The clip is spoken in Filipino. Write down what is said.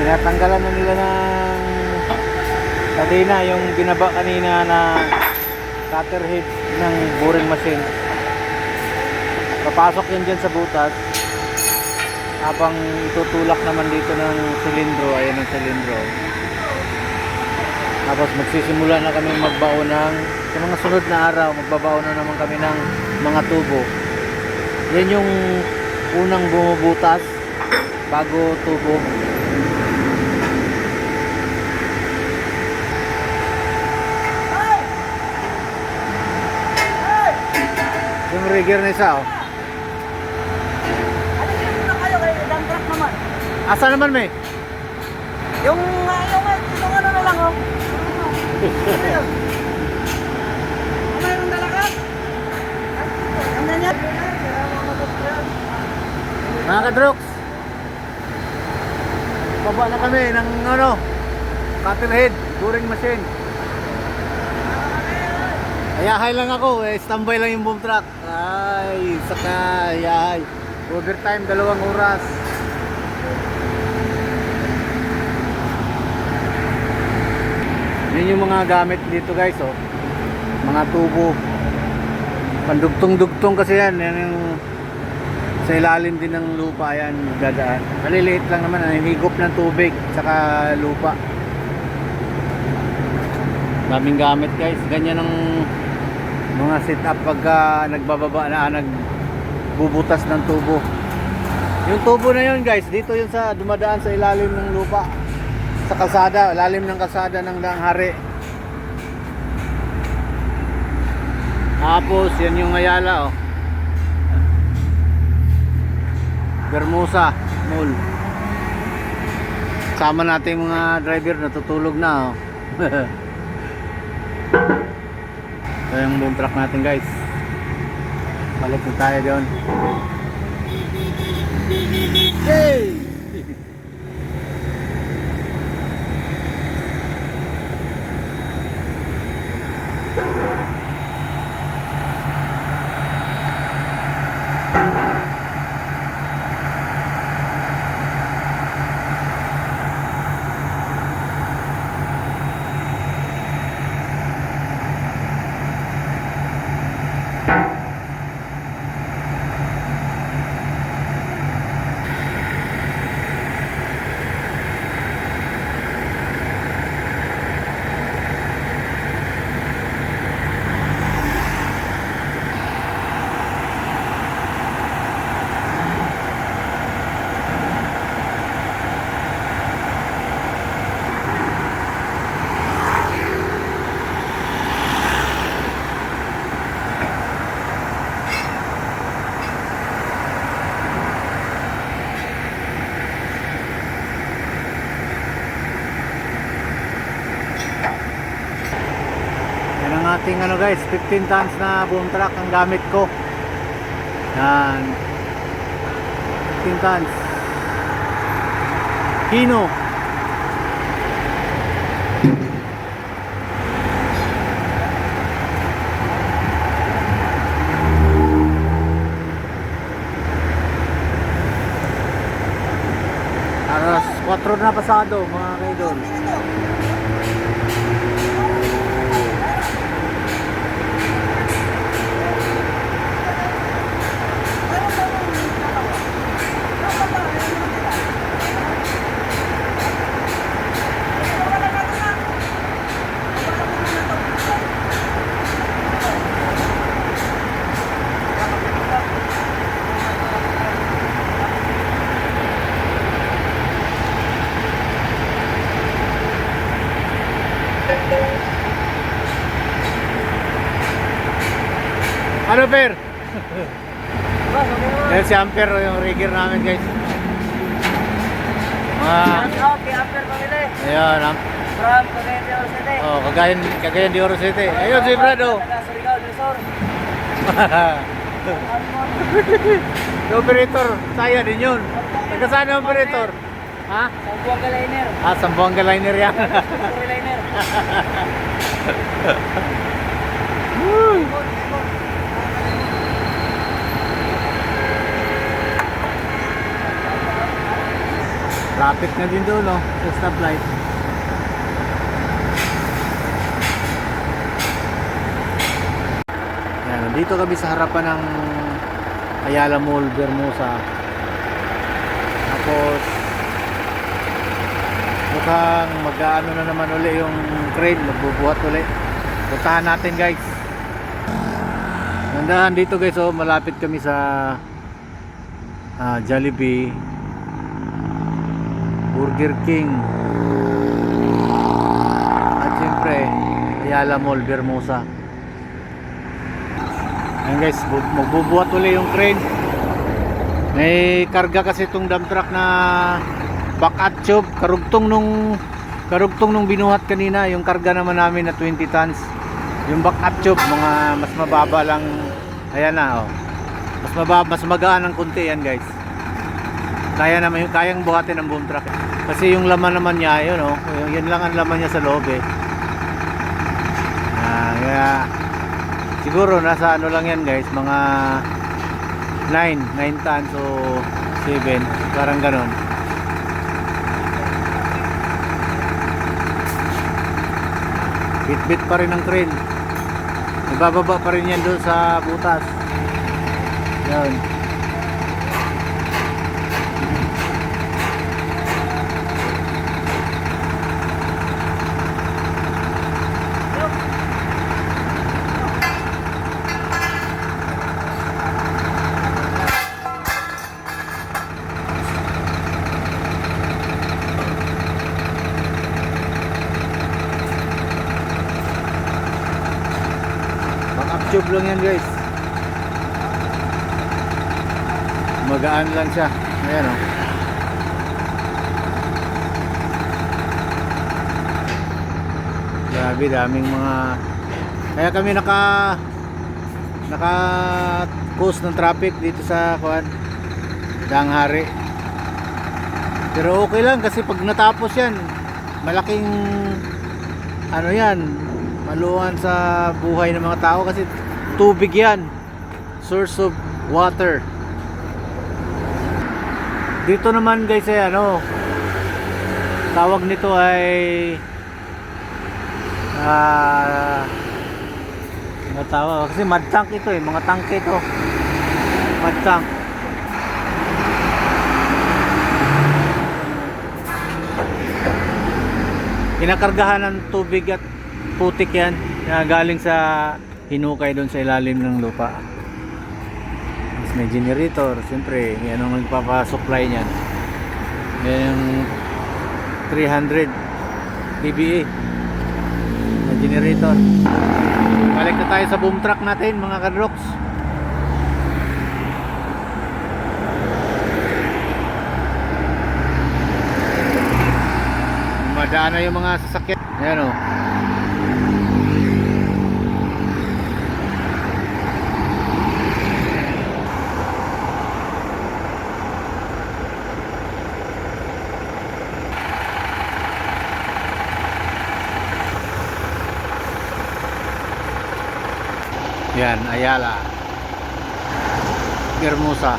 Tinatanggalan na nila ng kadena yung binaba kanina na cutter head ng boring machine. Papasok yan dyan sa butas. Habang itutulak naman dito ng silindro, ayan ang silindro. Tapos magsisimula na kami magbaon ng sa mga sunod na araw, magbabaon na naman kami ng mga tubo. Yan yung unang bumubutas bago tubo. Yung rigger na isa oh. Alin na kayo kay dump truck naman. Asa naman may? Yung, uh, yung, uh, yung ano na lang, oh. Ano yun? Ano yung dalakat? Ano yan? Mga kadroks. Baba na kami ng ano, cutter head, boring machine. Ayahay lang ako, eh, standby lang yung boom truck. Ay, saka, ayahay. Overtime, dalawang oras. Yun yung mga gamit dito guys, oh. Mga tubo. Pandugtong-dugtong kasi yan. Yan yung sa ilalim din ng lupa yan dadaan. Maliliit lang naman, hinigop ng tubig saka lupa. Daming gamit guys. Ganyan ang mga setup pagka nagbababa na nagbubutas ng tubo. Yung tubo na yun guys, dito yun sa dumadaan sa ilalim ng lupa. Sa kalsada, ilalim ng kalsada ng Daang Hari. Tapos yan yung Ayala oh. Bermusa Mall. Sama natin mga driver natutulog na oh. Ito yung boom truck natin guys. Balik na tayo doon. Hey! Yan ang ating ano guys, 15 tons na boom truck ang gamit ko. Yan. 15 tons. Kino. Alas 4 na pasado mga kaidol. Ano per? Yan si Amper yung rigger namin guys. Ah, Shout out kay Amper Pamili. ayan. Am From Cagayan de Oro City. oh, Cagayan, Cagayan de Oro City. Ayun si Surigao Sur. Yung operator, saya din yun. Taga saan operator? Ha? Sa Buanga Liner. Ah, Sambuanga liner yan. Puri Liner. Traffic na din doon, no? Sa stoplight. Yan, nandito kami sa harapan ng Ayala Mall, Bermosa. Tapos, mukhang mag-ano na naman uli yung crane, magbubuhat uli. Puntahan natin guys. Nandahan dito guys, oh, malapit kami sa ah, Jollibee, Burger King, at siyempre, Ayala Mall, Bermosa. Ayan guys, bu- magbubuhat uli yung crane. May karga kasi itong dump truck na back at tube. Karugtong nung karugtong nung binuhat kanina, yung karga naman namin na 20 tons. Yung back at tube, mga mas mababa lang. Ayan na, oh. Mas mababa, mas magaan ng konti yan, guys. Kaya naman, kayang buhatin ng boom truck. Kasi yung laman naman niya, yun, oh. Yung- Yan lang ang laman niya sa loob, eh. Ah, kaya siguro nasa ano lang yan, guys, mga 9, 9 tons o 7, parang ganon. Bit-bit pa rin ang crane. Ibababa pa rin yan doon sa butas. Yan. Back tube lang yan guys. Magaan lang siya. Ayan o. Grabe, daming mga... Kaya kami naka... Naka... Post ng traffic dito sa kuan Danghari. Pero okay lang kasi pag natapos yan, malaking ano yan, maluwan sa buhay ng mga tao kasi tubig yan. Source of water. Dito naman guys ay ano, tawag nito ay ah ano tawag kasi mud tank ito eh, mga tangke ito. Mud tank. Kinakargahan ng tubig at putik yan na galing sa hinukay doon sa ilalim ng lupa. Tapos may generator, siyempre, yan ang nagpapasupply niyan. Yan yung 300 PBA na generator. Balik na tayo sa boom truck natin mga kadroks. Madaan na yung mga sasakyan. Ayan o. Yan, Ayala. Hermosa.